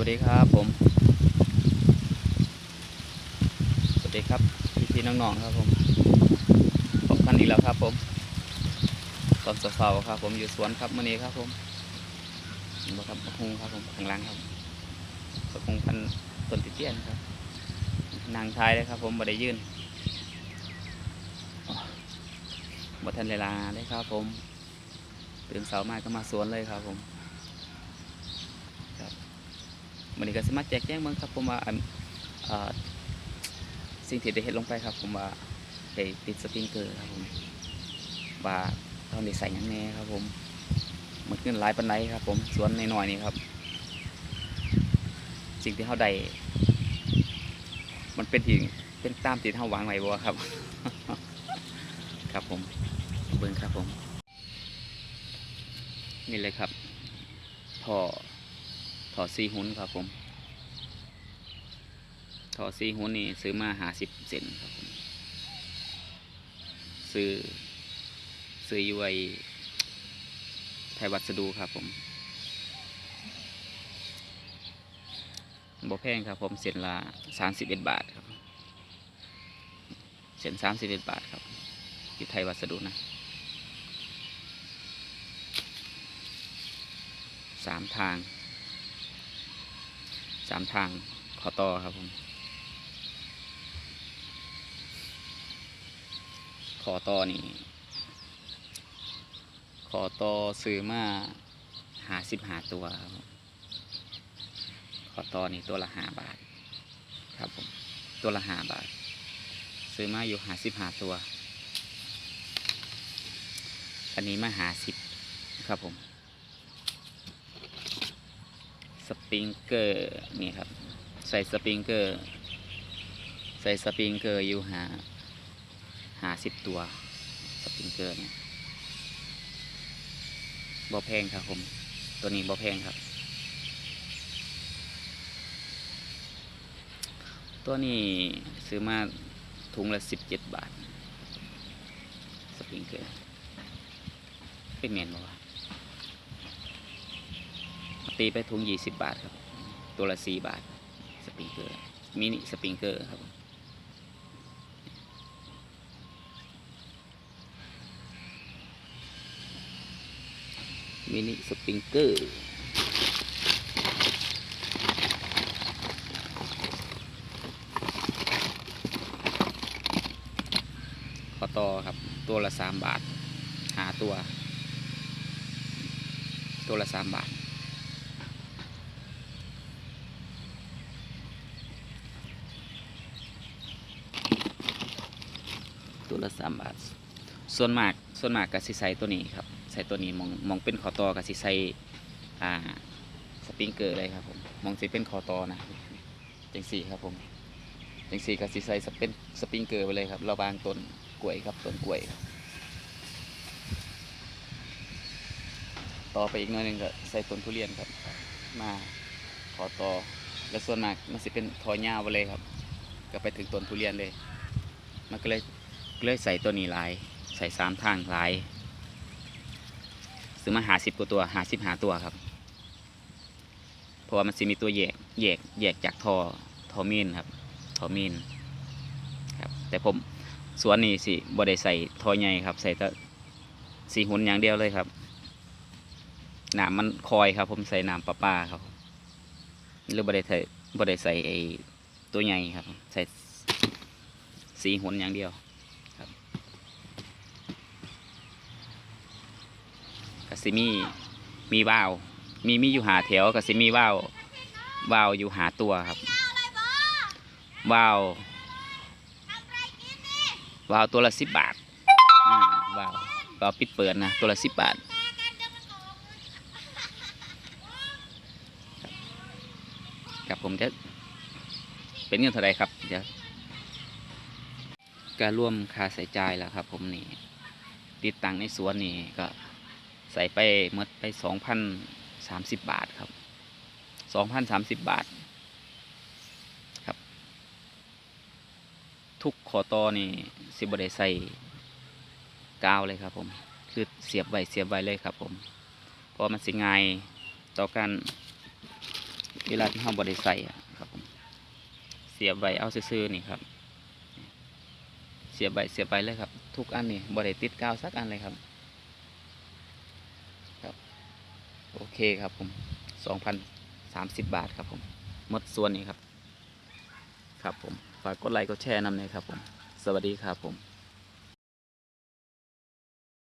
วัสดีครับผม สวัสดีครับพี่พี่น้องๆครับผมพบกันอีกแล้วครับผมตอนเสาร์ๆครับ ผมอยู่สวนครับมื่อนี้ครับ ผมเห็นบ่ครับบักฮุงครับผมข้างหล่างครับบักฮุงพันต้นติเตียนครับ นางทายเลยครับ ผมบ่ได้ยื่นอ๋อบ่ทันเวลาเลยครับ ผมตื่นเสาร์มาก็มาสวนเลยครับ ผม วันนี้ก็สามารถแจกแจ้งมืองครับผมว่าสิ่งที่ได้เห็นลงไปครับ ผมว่าได้ติดสปริงเกอร์ครับผมว่าตอนนี้ใส่ยังแน่ครับ ผมมันขึ้นหลายปันไดครับ ผมสวนน้อยๆนี่ครับ สิ่งที่เขาได้มันเป็นที่เป็นตามที่เขาวางไว้บ่ครับ ครับผมเบิ้งครับผม นี่เลยครับท่อ อซีหุ้นครับผมถอซีหุ้นนี่ซื้อมาหาสิบเซนครับผมซื้อซื้ออยู่ไอไทยวัสดุครับผมบ่แพงครับผมเส้นละสามสิบเอ็ดบาทครับเส้นสามสิบเอ็ดบาทครับอยู่ไทยวัสดุนะสามทาง สามทางขอต่อครับผมขอต่อนี่ขอต่อซื้อมาหาสิบหาตัวครับขอต่อนี่ตัวละห้าบาท ครับผมตัวละห้าบาท ซื้อมาอยู่หาสิบหาตัว อันนี้มาหาสิบครับผม สปริงเกอร์นี่ครับ ใส่สปริงเกอร์ ใส่สปริงเกอร์อยู่หาหาสิบตัวสปริงเกอร์เนี่ยบ่แพงครับผม ตัวนี้บ่แพงครับ ตัวนี้ซื้อมาถุงละสิบเจ็ดบาท สปริงเกอร์เป็นเมนบ่วะ ตีไปถุงยี่สิบบาทครับ ตัวละสี่บาท สปริงเกอร์ มินิสปริงเกอร์ครับ มินิสปริงเกอร์ขอตอครับ ตัวละสามบาท หาตัว ตัวละสามบาท ตัวละสามบาท ส่วนมากส่วนมากก็สิใส่ตัวนี้ครับใส่ตัวนี้มองมองเป็นขอตอก็สิใส่อ่าสปริงเกอร์เลยครับผมมองสิเป็นขอตอนะจังสี่ครับผมจังสี่ก็สิใส่สเป็นสปริงเกอร์ไปเลยครับระบางต้นกล้วยครับต้นกล้วยครับต่อไปอีกหน่อยนึงก็ใส่ต้นทุเรียนครับ มาขอตอและส่วนมากมันสิเป็นทอยาวไปเลยครับ ก็ไปถึงต้นทุเรียนเลย มันก็เลย เลยใส่ตัวนี้หลาย ใส่สามทางหลายซื้อมาหาสิบกว่าตัวหาสิบหาตัวครับ เพราะว่ามันจะมีตัวแยกแยกแยกจากทอทอมีนครับทอมีนครับ แต่ผมสวนนี้สิบ่ได้ใส่ทอใหญ่ครับ ใส่แต่สีหุ่นอย่างเดียวเลยครับหนามมันคอยครับ ผมใส่หนามปลาปลาครับหรือบ่ได้ใส่บ่ได้ใส่ไอ้ตัวใหญ่ครับ ใส่สีหุ่นอย่างเดียว กสิมีมีว่าว มีมีอยู่หาแถวกสิมีว่าวว่าวอยู่หาตัวครับว่าวว่าวตัวละสิบบาทว่าวว่าวปิดเปิดนะตัวละสิบบาทครับผมจะเป็นเงินเท่าไรครับเดี๋ยวการร่วมค่าใส่จ่ายแล้วครับ ผมนี่ติดตังในสวนนี่ก็ ใส่ไปเมดไปสองพันสามสิบบาทครับสองพันสามสิบบาทครับ ทุกขอตอนี่สิบบได้ใส่กาวเลยครับผม คือเสียบไว้เสียบไว้เลยครับผม เพราะมันสิง่ายต่อการเวลาที่เราบริใส่ครับผมเสียบไว้เอาซื่อๆนี่ครับ เสียบไปเสียบไปเลยครับ ทุกอันนี่บริติดกาวสักอันเลยครับ โอเคครับผมสองพันสามสิบบาทครับผมหมดส่วนนี้ครับ ครับผม ฝากกดไลค์กดแชร์นำเลยครับผม สวัสดีครับผม